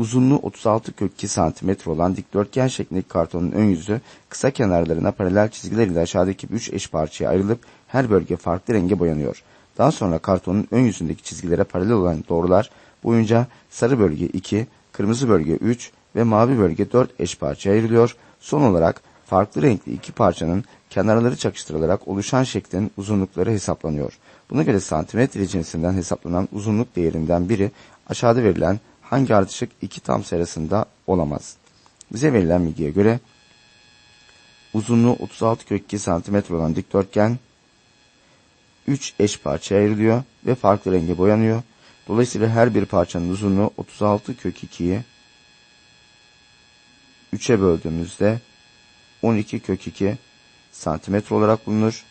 Uzunluğu 36 kök 2 cm olan dikdörtgen şeklindeki kartonun ön yüzü kısa kenarlarına paralel çizgiler ile aşağıdaki 3 eş parçaya ayrılıp her bölge farklı renge boyanıyor. Daha sonra kartonun ön yüzündeki çizgilere paralel olan doğrular boyunca sarı bölge 2, kırmızı bölge 3 ve mavi bölge 4 eş parçaya ayrılıyor. Son olarak farklı renkli iki parçanın kenarları çakıştırılarak oluşan şeklin uzunlukları hesaplanıyor. Buna göre santimetre cinsinden hesaplanan uzunluk değerinden biri aşağıda verilen hangi ardışık iki tam sayısında olamaz. Bize verilen bilgiye göre uzunluğu 36 kök 2 cm olan dikdörtgen 3 eş parçaya ayrılıyor ve farklı renge boyanıyor. Dolayısıyla her bir parçanın uzunluğu 36 kök 2'yi 3'e böldüğümüzde 12 kök 2 santimetre olarak bulunur.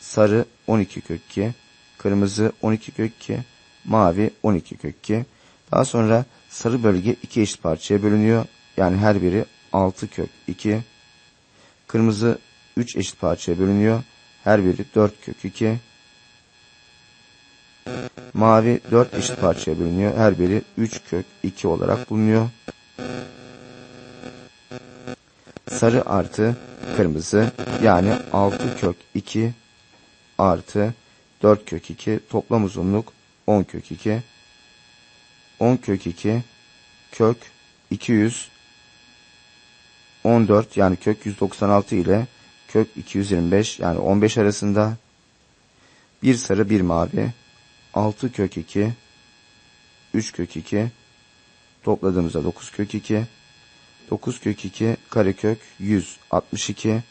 Sarı 12 kök 2, kırmızı 12 kök 2, mavi 12 kök 2. Daha sonra sarı bölge iki eşit parçaya bölünüyor. Yani her biri 6 kök 2. Kırmızı 3 eşit parçaya bölünüyor. Her biri 4 kök 2. Mavi 4 eşit parçaya bölünüyor. Her biri 3 kök 2 olarak bulunuyor. Sarı artı kırmızı yani 6 kök 2 artı 4 kök 2 toplam uzunluk 10 kök 2. 10 kök 2 kök 200 14 yani kök 196 ile kök 225 yani 15 arasında. Bir sarı bir mavi 6 kök 2 3 kök 2 topladığımızda 9 kök 2 9 kök 2 karekök 162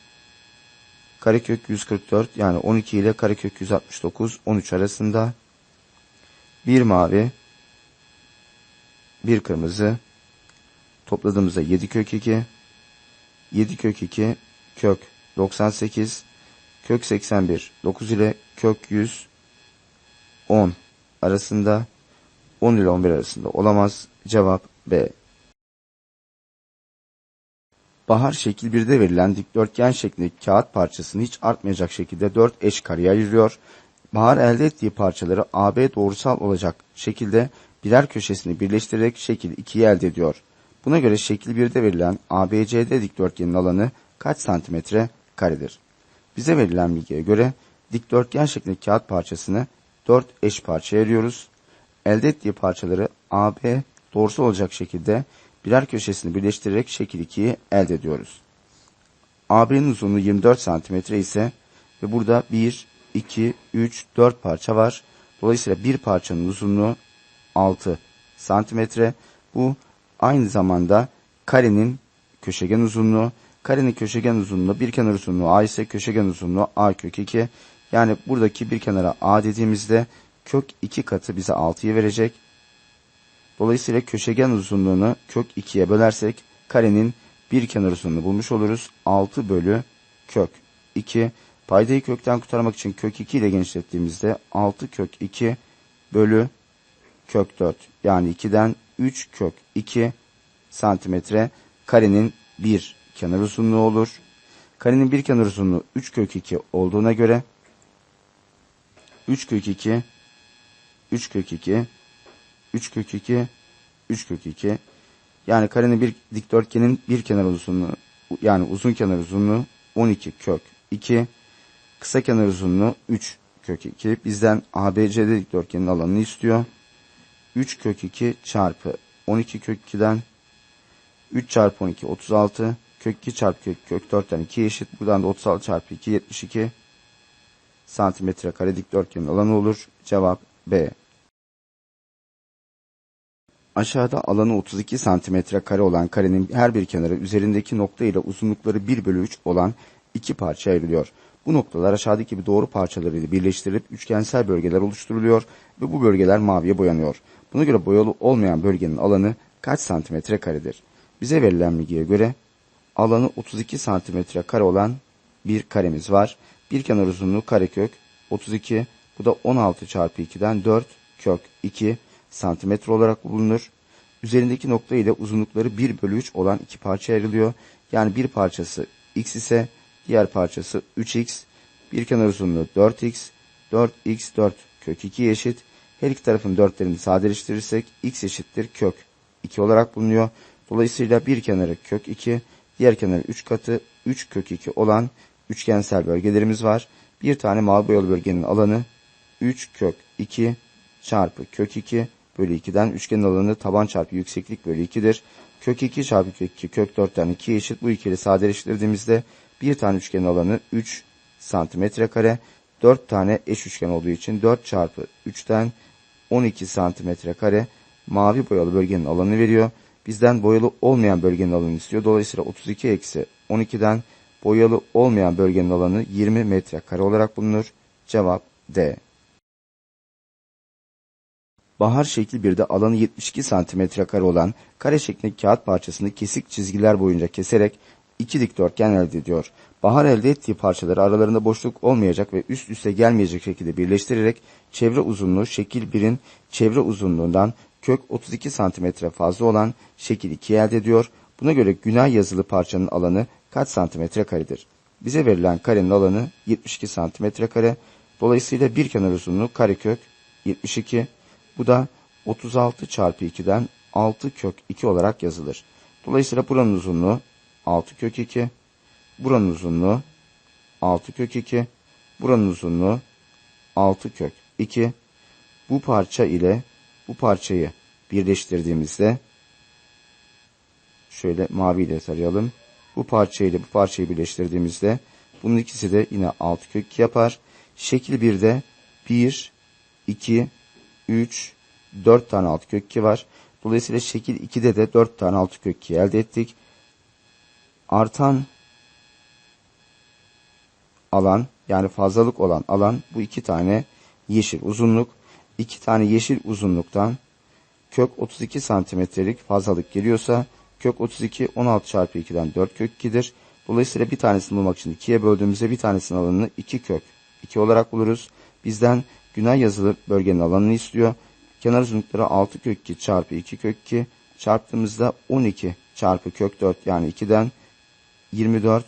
karekök 144 yani 12 ile karekök 169 13 arasında. Bir mavi bir kırmızı topladığımızda 7 kök 2 7 kök 2 kök 98 kök 81 9 ile kök 100 10 arasında 10 ile 11 arasında olamaz. Cevap B. Bahar şekil 1'de verilen dikdörtgen şeklindeki kağıt parçasını hiç artmayacak şekilde 4 eş kareye ayırıyor. Bahar elde ettiği parçaları AB doğrusal olacak şekilde birer köşesini birleştirerek şekil 2'yi elde ediyor. Buna göre şekil 1'de verilen ABCD dikdörtgenin alanı kaç santimetre karedir? Bize verilen bilgiye göre dikdörtgen şeklindeki kağıt parçasını 4 eş parçaya ayırıyoruz. Elde ettiği parçaları AB doğrusal olacak şekilde birer köşesini birleştirerek şekil 2'yi elde ediyoruz. AB'nin uzunluğu 24 santimetre ise ve burada 1, 2, 3, 4 parça var. Dolayısıyla bir parçanın uzunluğu 6 santimetre. Bu aynı zamanda karenin köşegen uzunluğu. Karenin köşegen uzunluğu bir kenar uzunluğu A ise köşegen uzunluğu A kök 2. Yani buradaki bir kenara A dediğimizde kök 2 katı bize 6'yı verecek. Dolayısıyla köşegen uzunluğunu kök 2'ye bölersek karenin bir kenar uzunluğunu bulmuş oluruz. 6 bölü kök 2. Paydayı kökten kurtarmak için kök 2 ile genişlettiğimizde 6 kök 2 bölü kök 4. Yani 2'den 3 kök 2 santimetre karenin bir kenar uzunluğu olur. Karenin bir kenar uzunluğu 3 kök 2 olduğuna göre 3 kök 2 3 kök 2 3 kök 2 3 kök 2 yani karenin bir dikdörtgenin bir kenar uzunluğu yani uzun kenar uzunluğu 12 kök 2 kısa kenar uzunluğu 3 kök 2 bizden ABCD dikdörtgenin alanını istiyor. 3 kök 2 çarpı 12 kök 2'den 3 çarpı 12 36 kök 2 çarpı kök, kök 4'ten 2 eşit. Buradan da 36 çarpı 2 72 santimetre kare dikdörtgenin alanı olur. Cevap B. Aşağıda alanı 32 santimetre kare olan karenin her bir kenarı üzerindeki nokta ile uzunlukları 1 bölü 3 olan iki parça ayrılıyor. Bu noktalar aşağıdaki gibi doğru parçalarıyla birleştirilip üçgensel bölgeler oluşturuluyor ve bu bölgeler maviye boyanıyor. Buna göre boyalı olmayan bölgenin alanı kaç santimetre karedir? Bize verilen bilgiye göre alanı 32 santimetre kare olan bir karemiz var. Bir kenar uzunluğu karekök 32 bu da 16 çarpı 2'den 4 kök 2 santimetre olarak bulunur. Üzerindeki nokta ile uzunlukları 1 bölü 3 olan iki parça ayrılıyor. Yani bir parçası x ise diğer parçası 3x. Bir kenar uzunluğu 4x. 4x 4 kök 2 eşit. Her iki tarafın dörtlerini sadeleştirirsek x eşittir kök 2 olarak bulunuyor. Dolayısıyla bir kenarı kök 2, diğer kenarı 3 katı 3 kök 2 olan üçgensel bölgelerimiz var. Bir tane mavi boyalı bölgenin alanı 3 kök 2 çarpı kök 2 bölü 2'den üçgenin alanı taban çarpı yükseklik bölü 2'dir. Kök 2 çarpı kök 2 kök 4'ten 2'ye eşit. Bu ikili sadeleştirdiğimizde bir tane üçgenin alanı 3 santimetre kare. 4 tane eş üçgen olduğu için 4 çarpı 3'ten 12 santimetre kare mavi boyalı bölgenin alanını veriyor. Bizden boyalı olmayan bölgenin alanını istiyor. Dolayısıyla 32 eksi 12'den boyalı olmayan bölgenin alanı 20 metre kare olarak bulunur. Cevap D. Bahar şekli 1'de alanı 72 santimetre kare olan kare şeklindeki kağıt parçasını kesik çizgiler boyunca keserek iki dikdörtgen elde ediyor. Bahar elde ettiği parçaları aralarında boşluk olmayacak ve üst üste gelmeyecek şekilde birleştirerek çevre uzunluğu şekil 1'in çevre uzunluğundan kök 32 santimetre fazla olan şekil 2'yi elde ediyor. Buna göre günah yazılı parçanın alanı kaç santimetre karedir? Bize verilen karenin alanı 72 santimetre kare. Dolayısıyla bir kenar uzunluğu karekök 72. Bu da 36 çarpı 2'den 6 kök 2 olarak yazılır. Dolayısıyla buranın uzunluğu 6 kök 2. Buranın uzunluğu 6 kök 2. Buranın uzunluğu 6 kök 2. Bu parça ile bu parçayı birleştirdiğimizde şöyle mavi ile tarayalım. Bu parça ile bu parçayı birleştirdiğimizde bunun ikisi de yine 6 kök 2 yapar. Şekil 1'de 1, 2, 3, 4 tane 6 kök 2 var. Dolayısıyla şekil 2'de de 4 tane 6 kök 2 elde ettik. Artan alan yani fazlalık olan alan bu iki tane yeşil uzunluk. iki tane yeşil uzunluktan kök 32 santimetrelik fazlalık geliyorsa kök 32 16 çarpı 2'den 4 kök 2'dir. Dolayısıyla bir tanesini bulmak için 2'ye böldüğümüzde bir tanesinin alanını 2 kök 2 olarak buluruz. Bizden güney yazılı bölgenin alanını istiyor. Kenar uzunlukları 6 kök 2 çarpı 2 kök 2 çarptığımızda 12 çarpı kök 4 yani 2'den 24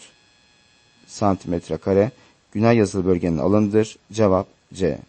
santimetre kare güney yazılı bölgenin alanıdır. Cevap C.